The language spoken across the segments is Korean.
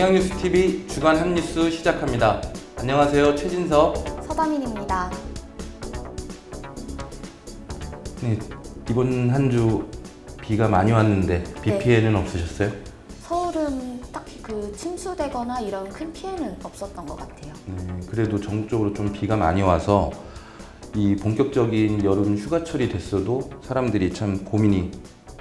영양뉴스 TV 주간 한 뉴스 시작합니다. 안녕하세요. 최진석. 서다민입니다. 네, 이번 한 주 비가 많이 왔는데 비 네. 피해는 없으셨어요? 서울은 딱히 그 침수되거나 이런 큰 피해는 없었던 것 같아요. 네, 그래도 전국적으로 좀 비가 많이 와서 이 본격적인 여름 휴가철이 됐어도 사람들이 참 고민이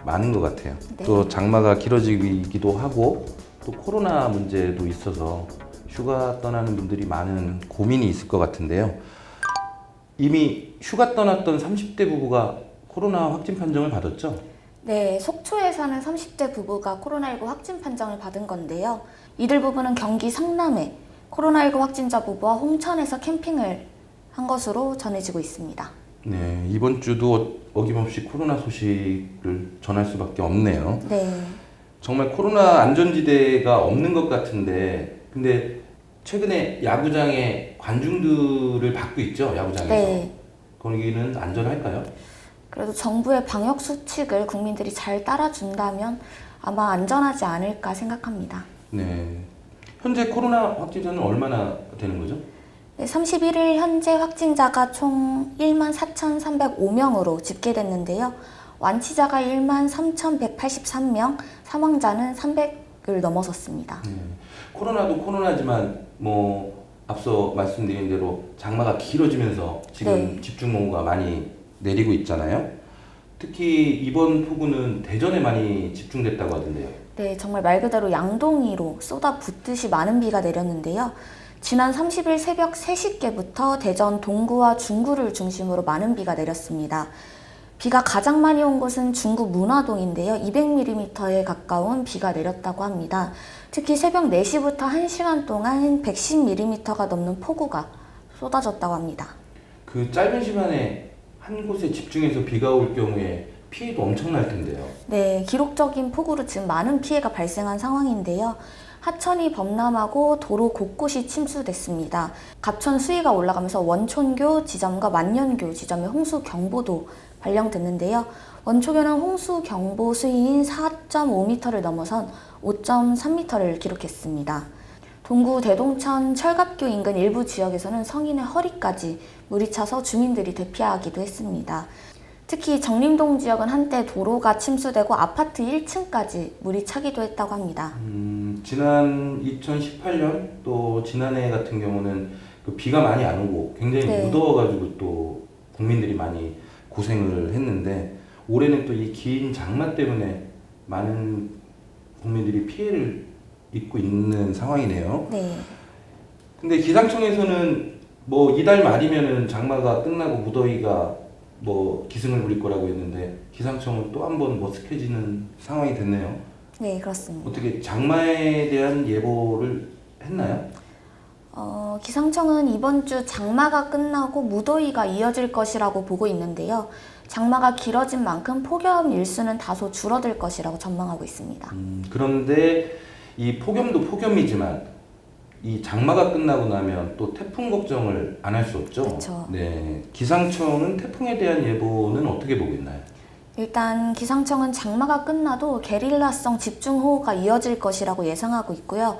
많은 것 같아요. 네. 또 장마가 길어지기도 하고 또 코로나 문제도 있어서 휴가 떠나는 분들이 많은 고민이 있을 것 같은데요. 이미 휴가 떠났던 30대 부부가 코로나 확진 판정을 받았죠? 네, 속초에 사는 30대 부부가 코로나19 확진 판정을 받은 건데요. 이들 부부는 경기 성남에 코로나19 확진자 부부와 홍천에서 캠핑을 한 것으로 전해지고 있습니다. 네, 이번 주도 어김없이 코로나 소식을 전할 수밖에 없네요. 네, 정말 코로나 안전지대가 없는 것 같은데, 근데 최근에 야구장에 관중들을 받고 있죠, 야구장에서. 네. 거기는 안전할까요? 그래도 정부의 방역 수칙을 국민들이 잘 따라준다면 아마 안전하지 않을까 생각합니다. 네. 현재 코로나 확진자는 얼마나 되는 거죠? 네, 31일 현재 확진자가 총 1만 4,305명으로 집계됐는데요. 완치자가 1만 3,183명, 사망자는 300을 넘어섰습니다. 네. 코로나도 코로나지만 뭐 앞서 말씀드린 대로 장마가 길어지면서 지금 네. 집중豪雨가 많이 내리고 있잖아요. 특히 이번 폭우는 대전에 많이 집중됐다고 하던데요. 네, 정말 말 그대로 양동이로 쏟아붓듯이 많은 비가 내렸는데요. 지난 30일 새벽 3시께부터 대전 동구와 중구를 중심으로 많은 비가 내렸습니다. 비가 가장 많이 온 곳은 중구 문화동인데요. 200mm에 가까운 비가 내렸다고 합니다. 특히 새벽 4시부터 1시간 동안 110mm가 넘는 폭우가 쏟아졌다고 합니다. 그 짧은 시간에 한 곳에 집중해서 비가 올 경우에 피해도 엄청날 텐데요. 네, 기록적인 폭우로 지금 많은 피해가 발생한 상황인데요. 하천이 범람하고 도로 곳곳이 침수됐습니다. 갑천 수위가 올라가면서 원촌교 지점과 만년교 지점에 홍수 경보도 발령됐는데요. 원초교는 홍수 경보 수위인 4.5m를 넘어선 5.3m를 기록했습니다. 동구 대동천 철갑교 인근 일부 지역에서는 성인의 허리까지 물이 차서 주민들이 대피하기도 했습니다. 특히 정림동 지역은 한때 도로가 침수되고 아파트 1층까지 물이 차기도 했다고 합니다. 음, 지난 2018년 또 지난해 같은 경우는 그 비가 많이 안 오고 굉장히 네. 무더워가지고 또 국민들이 많이 고생을 했는데 올해는 또 이 긴 장마 때문에 많은 국민들이 피해를 입고 있는 상황이네요. 네. 근데 기상청에서는 뭐 이달 말이면은 장마가 끝나고 무더위가 뭐 기승을 부릴 거라고 했는데 기상청은 또 한 번 머쓱해지는 상황이 됐네요. 네, 그렇습니다. 어떻게 장마에 대한 예보를 했나요? 어, 기상청은 이번 주 장마가 끝나고 무더위가 이어질 것이라고 보고 있는데요. 장마가 길어진 만큼 폭염 일수는 다소 줄어들 것이라고 전망하고 있습니다. 음, 그런데 이 폭염도 폭염이지만 이 장마가 끝나고 나면 또 태풍 걱정을 안 할 수 없죠. 그렇죠. 네, 기상청은 태풍에 대한 예보는 어떻게 보고 있나요? 일단 기상청은 장마가 끝나도 게릴라성 집중호우가 이어질 것이라고 예상하고 있고요.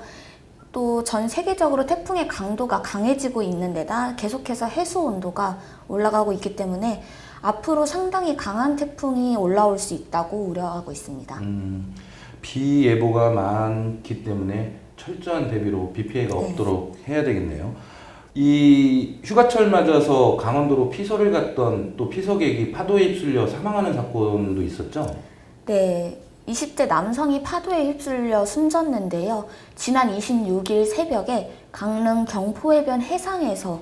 또 전 세계적으로 태풍의 강도가 강해지고 있는 데다 계속해서 해수 온도가 올라가고 있기 때문에 앞으로 상당히 강한 태풍이 올라올 수 있다고 우려하고 있습니다. 음, 비 예보가 많기 때문에 철저한 대비로 비 피해가 네. 없도록 해야 되겠네요. 이 휴가철 맞아서 강원도로 피서를 갔던 또 피서객이 파도에 휩쓸려 사망하는 사건도 있었죠. 네, 20대 남성이 파도에 휩쓸려 숨졌는데요. 지난 26일 새벽에 강릉 경포해변 해상에서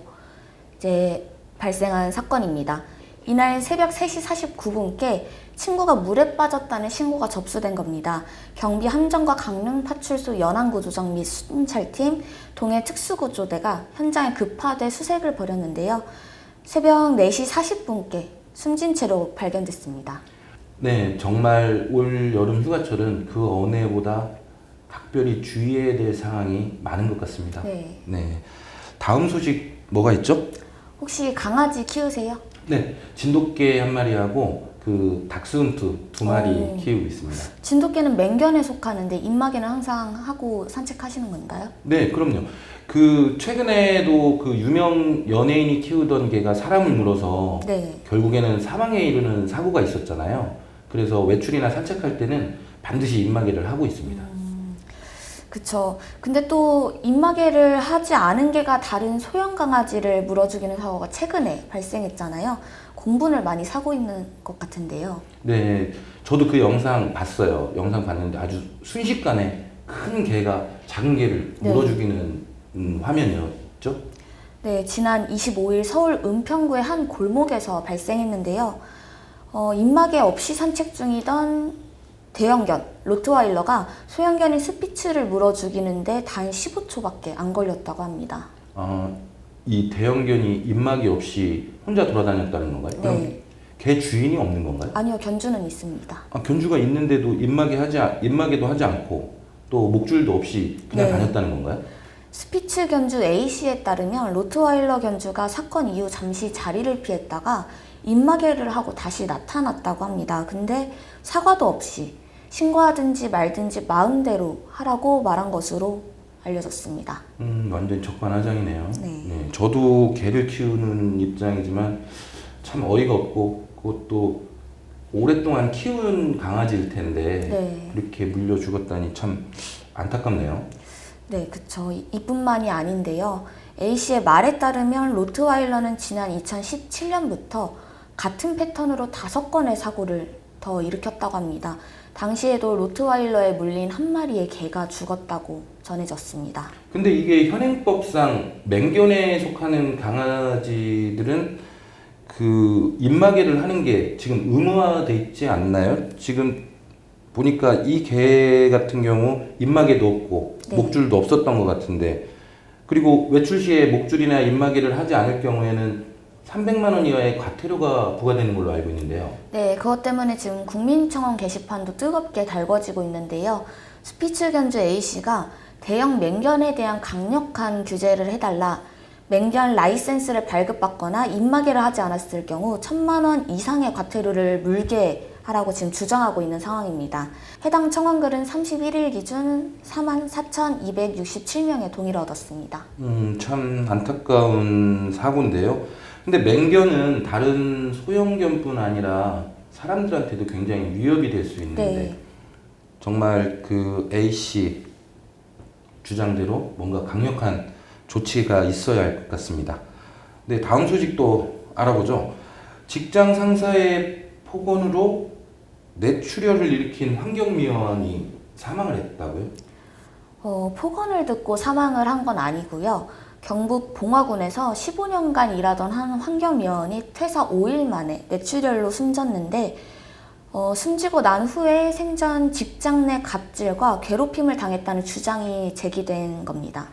이제 발생한 사건입니다. 이날 새벽 3시 49분께 친구가 물에 빠졌다는 신고가 접수된 겁니다. 경비 함정과 강릉 파출소 연안구조정 및 순찰팀, 동해 특수구조대가 현장에 급파돼 수색을 벌였는데요. 새벽 4시 40분께 숨진 채로 발견됐습니다. 네, 정말 올 여름 휴가철은 그 어느 해보다 각별히 주의해야 될 상황이 많은 것 같습니다. 네. 네. 다음 소식 뭐가 있죠? 혹시 강아지 키우세요? 네, 진돗개 한 마리하고 그 닥스훈트 두 마리 오. 키우고 있습니다. 진돗개는 맹견에 속하는데 입마개는 항상 하고 산책하시는 건가요? 네, 그럼요. 그 최근에도 그 유명 연예인이 키우던 개가 사람을 물어서 네. 결국에는 사망에 이르는 사고가 있었잖아요. 그래서 외출이나 산책할 때는 반드시 입마개를 하고 있습니다. 그쵸. 근데 또 입마개를 하지 않은 개가 다른 소형 강아지를 물어주기는 사고가 최근에 발생했잖아요. 공분을 많이 사고 있는 것 같은데요. 네, 저도 그 영상 봤어요. 영상 봤는데 아주 순식간에 큰 개가 작은 개를 네. 물어주기는 음, 화면이었죠. 네, 지난 25일 서울 은평구의 한 골목에서 발생했는데요. 어, 입마개 없이 산책 중이던 대형견 로트와일러가 소형견인 스피츠를 물어주기는데 단 15초밖에 안 걸렸다고 합니다. 어, 이 대형견이 입마개 없이 혼자 돌아다녔다는 건가요? 네. 개 주인이 없는 건가요? 아니요, 견주는 있습니다. 아, 견주가 있는데도 입마개 하지 않- 입마개도 하지 않고 또 목줄도 없이 그냥 네. 다녔다는 건가요? 스피츠 견주 A씨에 따르면 로트와일러 견주가 사건 이후 잠시 자리를 피했다가 입마개를 하고 다시 나타났다고 합니다. 근데 사과도 없이 신고하든지 말든지 마음대로 하라고 말한 것으로 알려졌습니다. 음, 완전 적반하장이네요. 네. 저도 개를 키우는 입장이지만 참 어이가 없고 그것도 오랫동안 키운 강아지일 텐데 네. 그렇게 물려 죽었다니 참 안타깝네요. 네, 그쵸. 이- 이뿐만이 아닌데요. A씨의 말에 따르면 로트와일러는 지난 2017년부터 같은 패턴으로 다섯 건의 사고를 더 일으켰다고 합니다. 당시에도 로트와일러에 물린 한 마리의 개가 죽었다고 전해졌습니다. 근데 이게 현행법상 맹견에 속하는 강아지들은 그 입마개를 하는 게 지금 의무화돼 있지 않나요? 지금 보니까 이 개 같은 경우 입마개도 없고 네. 목줄도 없었던 것 같은데 그리고 외출 시에 목줄이나 입마개를 하지 않을 경우에는 300만 원 이하의 과태료가 부과되는 걸로 알고 있는데요. 네, 그것 때문에 지금 국민청원 게시판도 뜨겁게 달궈지고 있는데요. 스피츠 견주 A씨가 대형 맹견에 대한 강력한 규제를 해달라. 맹견 라이센스를 발급받거나 입마개를 하지 않았을 경우 천만 원 이상의 과태료를 물게 하라고 지금 주장하고 있는 상황입니다. 해당 청원글은 31일 기준 44,267명의 동의를 얻었습니다. 음, 참 안타까운 사고인데요. 근데 맹견은 다른 소형견뿐 아니라 사람들한테도 굉장히 위협이 될 수 있는데 네. 정말 그 A 씨 주장대로 뭔가 강력한 조치가 있어야 할 것 같습니다. 네, 다음 소식도 알아보죠. 직장 상사의 폭언으로 뇌출혈을 일으킨 환경미화원이 사망을 했다고요? 어, 폭언을 듣고 사망을 한 건 아니고요. 경북 봉화군에서 15년간 일하던 한 환경위원이 퇴사 5일 만에 뇌출혈로 숨졌는데 어, 숨지고 난 후에 생전 직장 내 갑질과 괴롭힘을 당했다는 주장이 제기된 겁니다.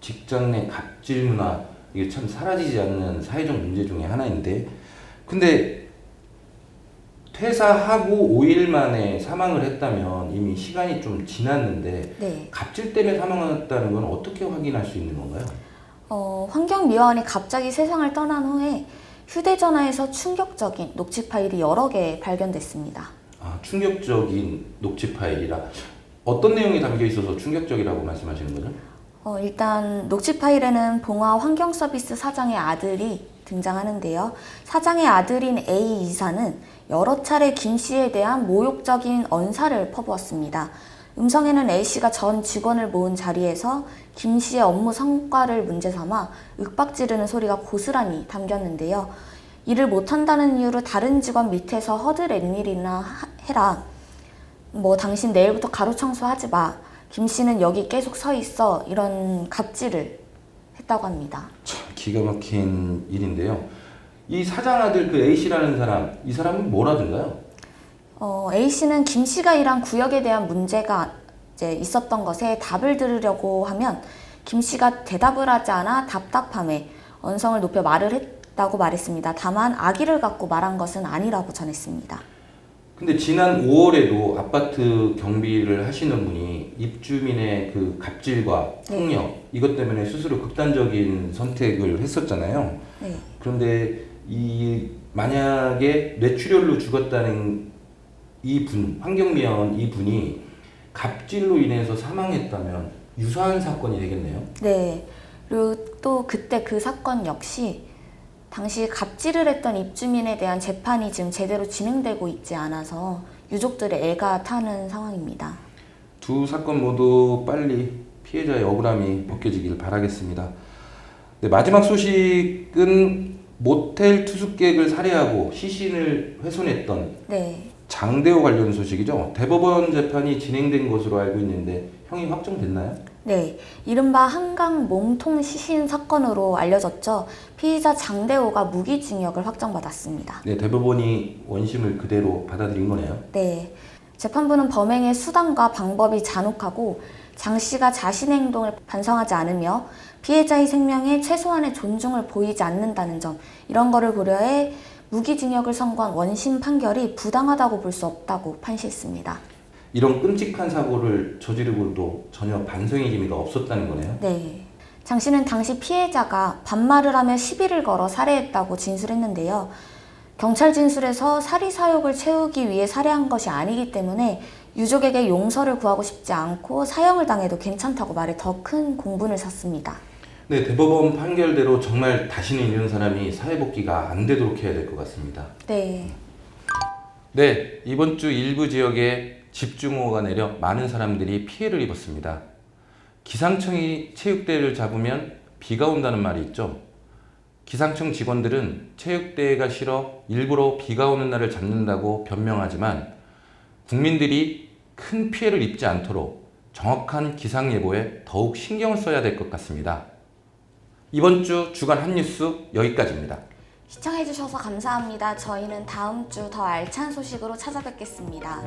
직장 내 갑질 문화 이게 참 사라지지 않는 사회적 문제 중에 하나인데 근데 퇴사하고 5일 만에 사망을 했다면 이미 시간이 좀 지났는데 네. 갑질 때문에 사망했다는 건 어떻게 확인할 수 있는 건가요? 어, 환경미화원이 갑자기 세상을 떠난 후에 휴대전화에서 충격적인 녹취 파일이 여러 개 발견됐습니다. 아, 충격적인 녹취 파일이라 어떤 내용이 담겨 있어서 충격적이라고 말씀하시는 거죠? 어, 일단 녹취 파일에는 봉화 환경 서비스 사장의 아들이 등장하는데요. 사장의 아들인 A 이사는 여러 차례 김 씨에 대한 모욕적인 언사를 퍼부었습니다. 음성에는 A 씨가 전 직원을 모은 자리에서 김 씨의 업무 성과를 문제 삼아 윽박 지르는 소리가 고스란히 담겼는데요. 일을 못한다는 이유로 다른 직원 밑에서 허드렛 일이나 하- 해라. 뭐 당신 내일부터 가로 청소하지 마. 김 씨는 여기 계속 서 있어. 이런 갑질을 했다고 합니다. 참 기가 막힌 일인데요. 이 사장 아들 그 A 씨라는 사람, 이 사람은 뭘 하던가요? 어, A 씨는 김 씨가 일한 구역에 대한 문제가 이제 있었던 것에 답을 들으려고 하면 김 씨가 대답을 하지 않아 답답함에 언성을 높여 말을 했다고 말했습니다. 다만 악의를 갖고 말한 것은 아니라고 전했습니다. 근데 지난 5월에도 아파트 경비를 하시는 분이 입주민의 그 갑질과 네. 폭력 이것 때문에 스스로 극단적인 선택을 했었잖아요. 네. 그런데 이 만약에 뇌출혈로 죽었다는 이 분, 환경미화원 이 분이 갑질로 인해서 사망했다면 유사한 사건이 되겠네요. 네. 그리고 또 그때 그 사건 역시 당시 갑질을 했던 입주민에 대한 재판이 지금 제대로 진행되고 있지 않아서 유족들의 애가 타는 상황입니다. 두 사건 모두 빨리 피해자의 억울함이 벗겨지길 바라겠습니다. 네, 마지막 소식은 모텔 투숙객을 살해하고 시신을 훼손했던 네. 장대호 관련 소식이죠. 대법원 재판이 진행된 것으로 알고 있는데 형이 확정됐나요? 네, 이른바 한강 몸통 시신 사건으로 알려졌죠. 피의자 장대호가 무기징역을 확정받았습니다. 네, 대법원이 원심을 그대로 받아들인 거네요. 네, 재판부는 범행의 수단과 방법이 잔혹하고 장 씨가 자신의 행동을 반성하지 않으며 피해자의 생명에 최소한의 존중을 보이지 않는다는 점 이런 거를 고려해 무기징역을 선고한 원심 판결이 부당하다고 볼 수 없다고 판시했습니다. 이런 끔찍한 사고를 저지르고도 전혀 반성의 기미가 없었다는 거네요. 네. 장 씨는 당시 피해자가 반말을 하며 시비를 걸어 살해했다고 진술했는데요. 경찰 진술에서 사리 사욕을 채우기 위해 살해한 것이 아니기 때문에 유족에게 용서를 구하고 싶지 않고 사형을 당해도 괜찮다고 말해 더 큰 공분을 샀습니다. 네, 대법원 판결대로 정말 다시는 이런 사람이 사회복귀가 안 되도록 해야 될 것 같습니다. 네. 네, 이번 주 일부 지역에 집중호우가 내려 많은 사람들이 피해를 입었습니다. 기상청이 체육대회를 잡으면 비가 온다는 말이 있죠. 기상청 직원들은 체육대회가 싫어 일부러 비가 오는 날을 잡는다고 변명하지만 국민들이 큰 피해를 입지 않도록 정확한 기상 예보에 더욱 신경을 써야 될 것 같습니다. 이번 주 주간 한 뉴스 여기까지입니다. 시청해주셔서 감사합니다. 저희는 다음 주 더 알찬 소식으로 찾아뵙겠습니다.